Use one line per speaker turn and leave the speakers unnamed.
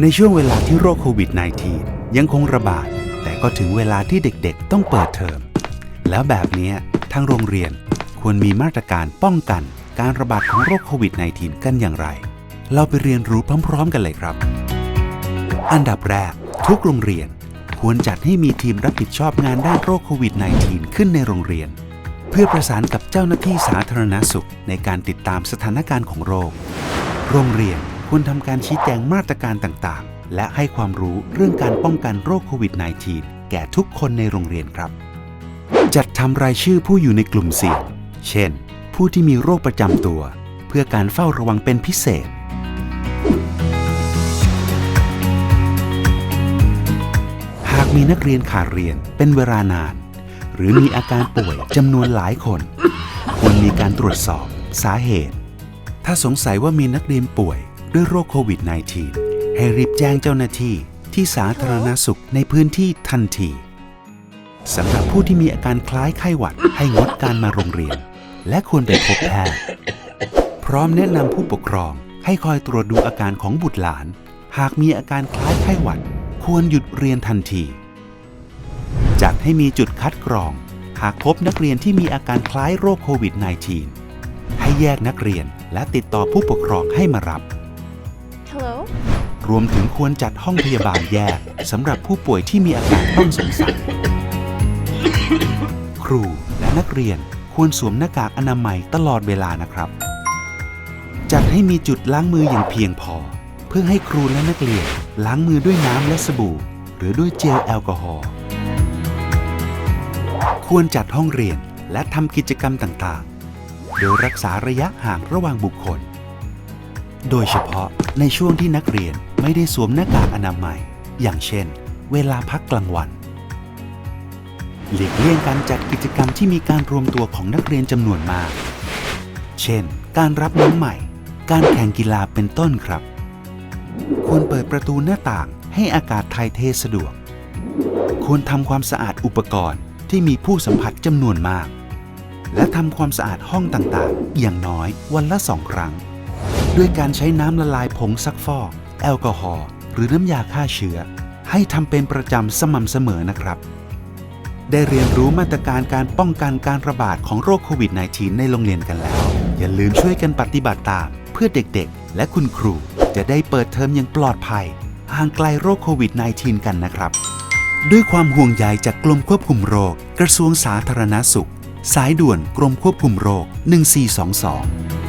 ในช่วงเวลาที่โรคโควิด -19 ยังคงระบาด แต่ก็ถึงเวลาที่เด็กๆ ต้องเปิดเทอม แล้วแบบนี้ทางโรงเรียนควรมีมาตรการป้องกันการระบาดของโรคโควิด -19 กันอย่างไร เราไปเรียนรู้พร้อมๆกันเลยครับ อันดับแรก ทุกโรงเรียน ควรจัดให้มีทีมรับผิดชอบงานด้านโรคโควิด -19 ขึ้นในโรงเรียน เพื่อประสานกับเจ้าหน้าที่สาธารณสุข ในการติดตามสถานการณ์ของโรค โรงเรียนควรทำการชี้แจงมาตรการต่างๆ และให้ความรู้เรื่องการป้องกันโรคโควิด -19 แก่ทุกคนในโรงเรียนครับ จัดทำรายชื่อผู้อยู่ในกลุ่มเสี่ยง เช่น ผู้ที่มีโรคประจำตัว เพื่อการเฝ้าระวังเป็นพิเศษ มีนักเรียนขาดเรียนเป็นเวลานาน หรือมีอาการป่วยจำนวนหลายคน ควรมีการตรวจสอบสาเหตุ ถ้าสงสัยว่ามีนักเรียนป่วยด้วยโรคโควิด -19 ให้รีบแจ้งเจ้าหน้าที่ที่สาธารณสุขในพื้นที่ทันทีสำหรับผู้ที่มีอาการคล้ายไข้หวัดให้งดการมาโรงเรียน และควรไปพบแพทย์พร้อมแนะนำผู้ปกครองให้คอยตรวจดูอาการของบุตรหลาน หากมีอาการคล้ายไข้หวัด ควรหยุดเรียนทันที จัดให้มีจุดคัดกรอง หากพบนักเรียนที่มีอาการคล้ายโรคโควิด -19 ให้แยกนักเรียนและติดต่อผู้ปกครองให้มารับ
Hello?
รวมถึงควรจัดห้องพยาบาลแยกสำหรับผู้ป่วยที่มีอาการต้องสงสัย ครูและนักเรียนควรสวมหน้ากากอนามัยตลอดเวลานะครับ จัดให้มีจุดล้างมืออย่างเพียงพอ เพื่อให้ครูและนักเรียนล้างมือด้วยน้ำและสบู่ หรือด้วยเจลแอลกอฮอล์ ควรจัดห้องเรียนและทำกิจกรรมต่างๆ โดยรักษาระยะห่างระหว่างบุคคล โดยเฉพาะในช่วงที่นักเรียนไม่ได้สวมหน้ากากอนามัย อย่างเช่น เวลาพักกลางวัน หลีกเลี่ยงการจัดกิจกรรมที่มีการรวมตัวของนักเรียนจำนวนมาก เช่น การรับน้องใหม่ การแข่งกีฬาเป็นต้นครับ ควรเปิดประตูหน้าต่างให้อากาศถ่ายเทสะดวก ควรทำความสะอาดอุปกรณ์ ที่มีผู้สัมผัสจำนวนมาก และทำความสะอาดห้องต่างๆ อย่างน้อยวันละสองครั้ง ด้วยการใช้น้ำละลายผงซักฟอก แอลกอฮอล์หรือน้ำยาฆ่าเชื้อ ให้ทำเป็นประจำสม่ำเสมอนะครับ ได้เรียนรู้มาตรการการป้องกันการระบาดของโรคโควิด -19 ในโรงเรียนกันแล้ว อย่าลืมช่วยกันปฏิบัติตาม เพื่อเด็กๆ และคุณครูจะได้เปิดเทอมอย่างปลอดภัยห่างไกลโรคโควิด -19 กันนะครับ ด้วยความห่วงใยจากกรมควบคุมโรค กระทรวงสาธารณสุข สายด่วนกรมควบคุมโรค 1422